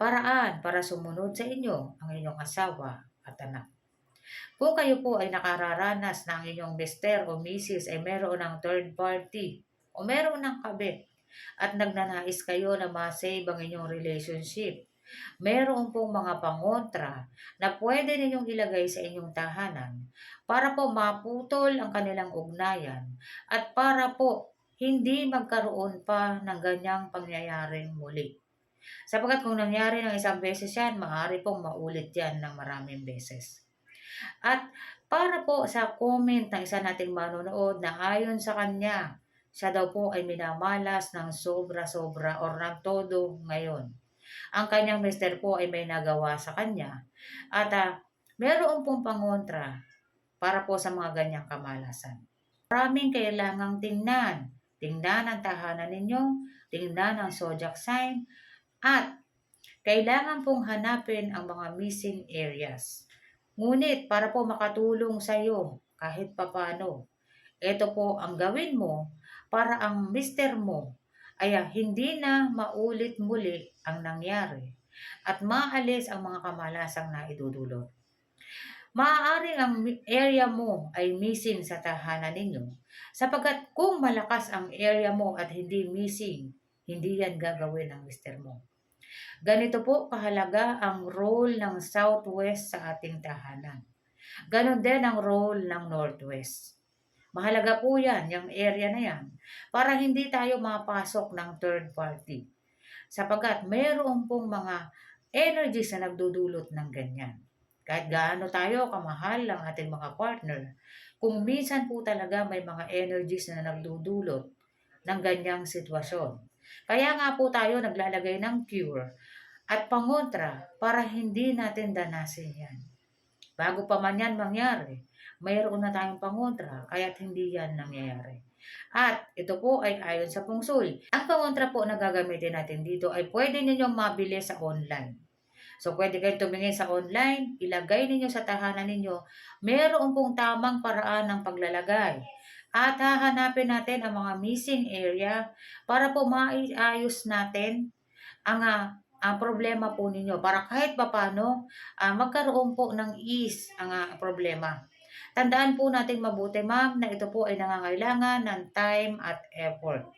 paraan para sumunod sa inyo ang inyong asawa at anak. Kung kayo po ay nakararanas na ang inyong mister o misis ay meron ng third party o meron ng kabit at nagnanais kayo na masave ang inyong relationship, meron pong mga pangontra na pwede ninyong ilagay sa inyong tahanan para po maputol ang kanilang ugnayan at para po hindi magkaroon pa ng ganyang pangyayaring muli. Sapagat kung nangyari ng isang beses yan, maaari pong maulit yan ng maraming beses. At para po sa comment ng isa nating manonood na ayon sa kanya, siya daw po ay minamalas ng sobra-sobra or ng todo ngayon. Ang kanyang mister po ay may nagawa sa kanya at uh, meron pong pangontra para po sa mga ganyang kamalasan. Maraming kailangang tingnan. Tingnan ang tahanan ninyo, tingnan ang zodiac sign, at kailangan pong hanapin ang mga missing areas. Ngunit para po makatulong sa iyo kahit papano, ito po ang gawin mo para ang mister mo ay hindi na maulit muli ang nangyari at maalis ang mga kamalasang na idudulot. Maaaring ang area mo ay missing sa tahanan ninyo sapagkat kung malakas ang area mo at hindi missing, hindi yan gagawin ng mister mo. Ganito po kahalaga ang role ng southwest sa ating tahanan. Ganon din ang role ng northwest. Mahalaga po yan, yung area na yan, para hindi tayo mapasok ng third party. Sapagat mayroon pong mga energies na nagdudulot ng ganyan. Kahit gaano tayo kamahal ang ating mga partner, kung minsan po talaga may mga energies na nagdudulot ng ganyang sitwasyon. Kaya nga po tayo naglalagay ng cure at pangontra para hindi natin danasin yan. Bago pa man yan mangyari, mayroon na tayong pangontra kaya't hindi yan nangyayari. At ito po ay ayon sa pungsoy. Ang pangontra po na gagamitin natin dito ay pwede ninyong mabili sa online. So, pwede kayo tumingin sa online, ilagay ninyo sa tahanan ninyo, meron pong tamang paraan ng paglalagay. At hahanapin natin ang mga missing area para po maayos natin ang uh, ang problema po ninyo para kahit papano uh, magkaroon po ng ease ang uh, problema. Tandaan po natin mabuti ma'am na ito po ay nangangailangan ng time at effort.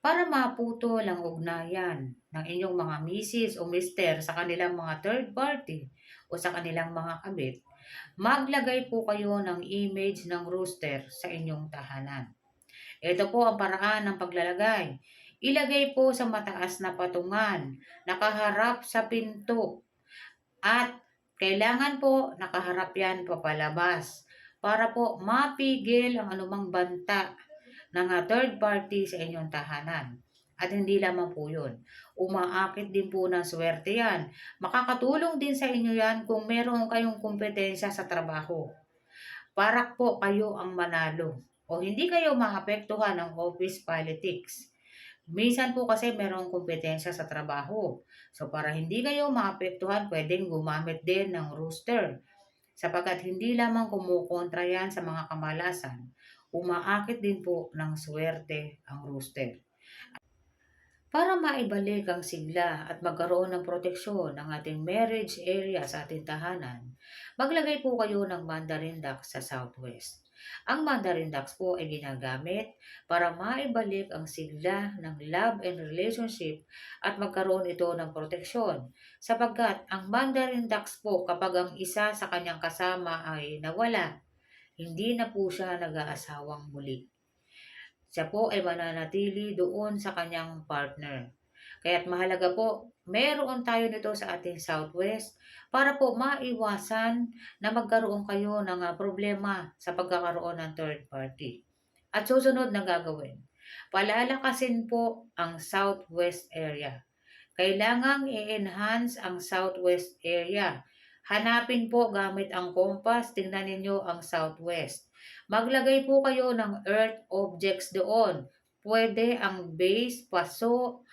Para maputol ang ugnayan ng inyong mga misis o mister sa kanilang mga third party o sa kanilang mga kabit, maglagay po kayo ng image ng rooster sa inyong tahanan. Ito po ang paraan ng paglalagay. Ilagay po sa mataas na patungan, nakaharap sa pinto, at kailangan po nakaharap yan papalabas para po mapigil ang anumang banta ng third party sa inyong tahanan. At hindi lamang po yun. Umaakit din po ng swerte yan. Makakatulong din sa inyo yan kung meron kayong kompetensya sa trabaho. Para po kayo ang manalo. O hindi kayo maapektuhan ng office politics. Minsan po kasi merong kompetensya sa trabaho. So para hindi kayo maapektuhan, pwedeng gumamit din ng rooster. Sapagkat hindi lamang kumukontra yan sa mga kamalasan, umaakit din po ng swerte ang rooster. Para maibalik ang sigla at magkaroon ng proteksyon ng ating marriage area sa ating tahanan, maglagay po kayo ng mandarin duck sa southwest. Ang mandarin ducks po ay ginagamit para maibalik ang sigla ng love and relationship at magkaroon ito ng proteksyon. Sapagkat ang mandarin ducks po kapag ang isa sa kanyang kasama ay nawala, hindi na po siya nag-aasawang muli. Siya po ay mananatili doon sa kanyang partner. Kaya't mahalaga po, meron tayo nito sa ating Southwest para po maiwasan na magkaroon kayo ng ah, problema sa pagkakaroon ng third party. At susunod na gagawin, palalakasin po ang Southwest area. Kailangang i-enhance ang Southwest area Hanapin po gamit ang compass, tingnan ninyo ang southwest. Maglagay po kayo ng earth objects doon. Pwede ang base, paso,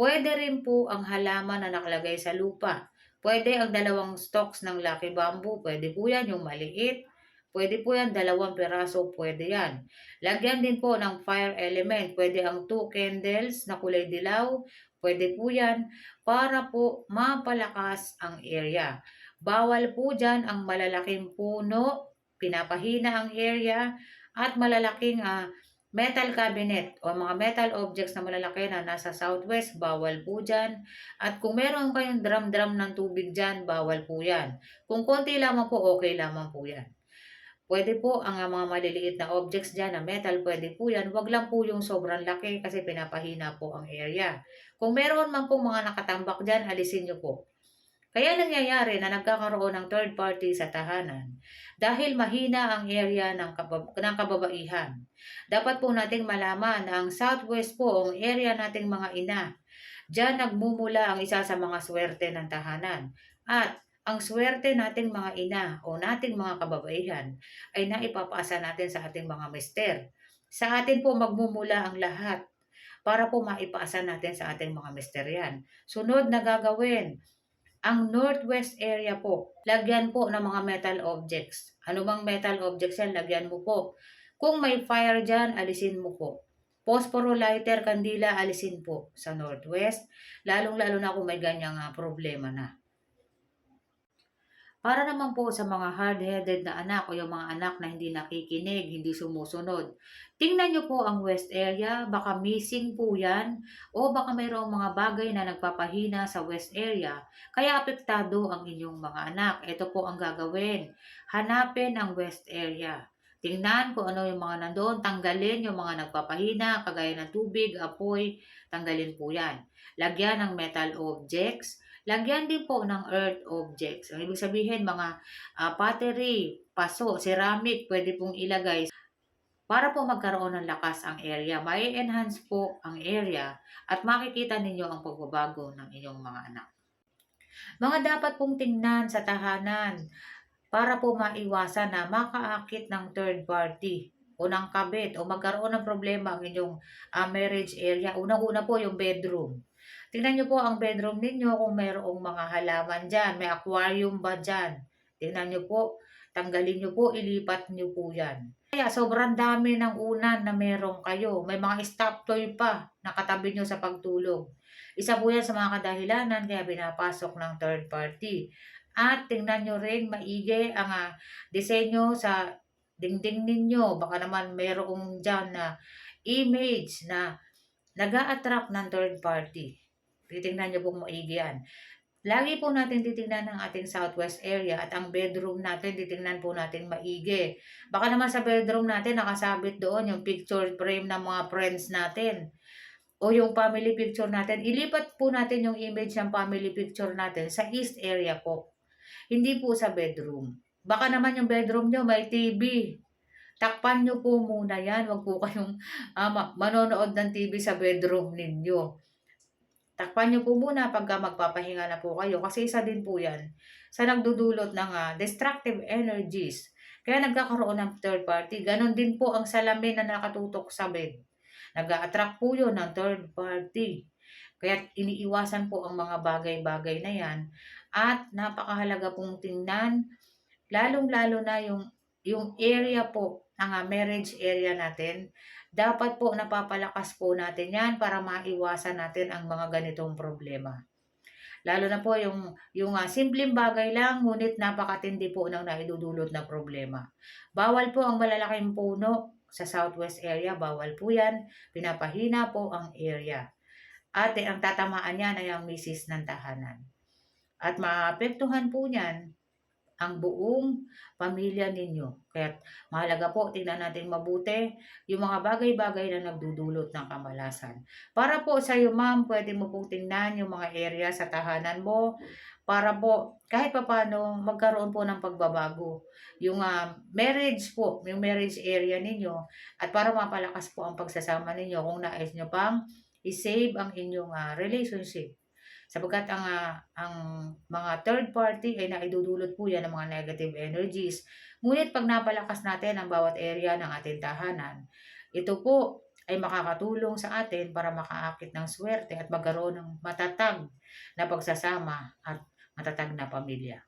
pwede rin po ang halaman na nakalagay sa lupa. Pwede ang dalawang stalks ng Lucky Bamboo. Pwede po yan yung maliit. Pwede po yan dalawang peraso. Pwede yan. Lagyan din po ng fire element. Pwede ang two candles na kulay dilaw. Pwede po yan para po mapalakas ang area. Bawal po dyan ang malalaking puno. Pinapahina ang area. At malalaking ah, metal cabinet o mga metal objects na malalaki na nasa southwest, bawal po dyan. At kung meron kayong drum-drum ng tubig dyan, bawal po yan. Kung konti lamang po, okay lamang po yan. Pwede po ang ah, mga maliliit na objects dyan na metal, pwede po yan. Huwag lang po yung sobrang laki kasi pinapahina po ang area. Kung meron man po mga nakatambak dyan, alisin nyo po. Kaya nangyayari na nagkakaroon ng third party sa tahanan dahil mahina ang area ng, kabab- ng kababaihan. Dapat po nating malaman na ang southwest po ang area nating mga ina. Diyan nagmumula ang isa sa mga swerte ng tahanan. At ang swerte nating mga ina o nating mga kababaihan ay naipapasa natin sa ating mga mister. Sa atin po magmumula ang lahat para po maipasa natin sa ating mga mister yan. Sunod na gagawin, ang northwest area po, lagyan po ng mga metal objects. Ano bang metal objects yan? Lagyan mo po. Kung may fire dyan, alisin mo po. Phosphoro lighter, kandila, alisin po sa northwest. Lalong-lalo na kung may ganyang ah, problema na. Para naman po sa mga hard-headed na anak o yung mga anak na hindi nakikinig, hindi sumusunod. Tingnan nyo po ang west area, baka missing po yan o baka mayroong mga bagay na nagpapahina sa west area kaya apektado ang inyong mga anak. Ito po ang gagawin. Hanapin ang west area. Tingnan kung ano yung mga nandoon, tanggalin yung mga nagpapahina, kagaya ng tubig, apoy, tanggalin po yan. Lagyan ng metal objects, lagyan din po ng earth objects. Ang ibig sabihin, mga uh, pottery, paso, ceramic, pwede pong ilagay para po magkaroon ng lakas ang area. May enhance po ang area at makikita ninyo ang pagbabago ng inyong mga anak. Mga dapat pong tingnan sa tahanan para po maiwasan na makaakit ng third party o ng kabit o magkaroon ng problema ang inyong uh, marriage area. Unang-una po yung bedroom. Tingnan nyo po ang bedroom ninyo kung mayroong mga halaman dyan. May aquarium ba dyan? Tingnan nyo po. Tanggalin nyo po. Ilipat nyo po yan. Kaya sobrang dami ng unan na meron kayo. May mga stop toy pa na katabi nyo sa pagtulog. Isa po yan sa mga kadahilanan kaya binapasok ng third party. At tingnan nyo rin maigi ang uh, disenyo sa dingding ninyo. Baka naman mayroong dyan na image na nag attract ng third party. Titingnan nyo pong maigi yan. Lagi po natin titingnan ang ating southwest area at ang bedroom natin titingnan po natin maigi. Baka naman sa bedroom natin nakasabit doon yung picture frame ng mga friends natin o yung family picture natin. Ilipat po natin yung image ng family picture natin sa east area po. Hindi po sa bedroom. Baka naman yung bedroom nyo may TV. Takpan nyo po muna yan. Huwag po kayong uh, manonood ng TV sa bedroom ninyo. Takpan nyo po muna pagka magpapahinga na po kayo kasi isa din po yan sa nagdudulot ng uh, destructive energies. Kaya nagkakaroon ng third party. Ganon din po ang salamin na nakatutok sa bed. Nag-a-attract po yun ng third party. Kaya iniiwasan po ang mga bagay-bagay na yan. At napakahalaga pong tingnan, lalong-lalo na yung, yung area po, ang marriage area natin, dapat po napapalakas po natin yan para maiwasan natin ang mga ganitong problema. Lalo na po yung, yung uh, simpleng bagay lang, ngunit napakatindi po ng naidudulot na problema. Bawal po ang malalaking puno sa southwest area, bawal po yan. Pinapahina po ang area. At eh, ang tatamaan niyan ay ang misis ng tahanan. At maapektuhan po niyan ang buong pamilya ninyo. Kaya mahalaga po, tingnan natin mabuti yung mga bagay-bagay na nagdudulot ng kamalasan. Para po sa iyo ma'am, pwede mo pong tingnan yung mga area sa tahanan mo para po kahit papano magkaroon po ng pagbabago. Yung uh, marriage po, yung marriage area ninyo at para mapalakas po ang pagsasama ninyo kung nais nyo pang i-save ang inyong uh, relationship Sapagkat ang, uh, ang mga third party ay naidudulot po yan ng mga negative energies. Ngunit pag napalakas natin ang bawat area ng ating tahanan, ito po ay makakatulong sa atin para makaakit ng swerte at magkaroon ng matatag na pagsasama at matatag na pamilya.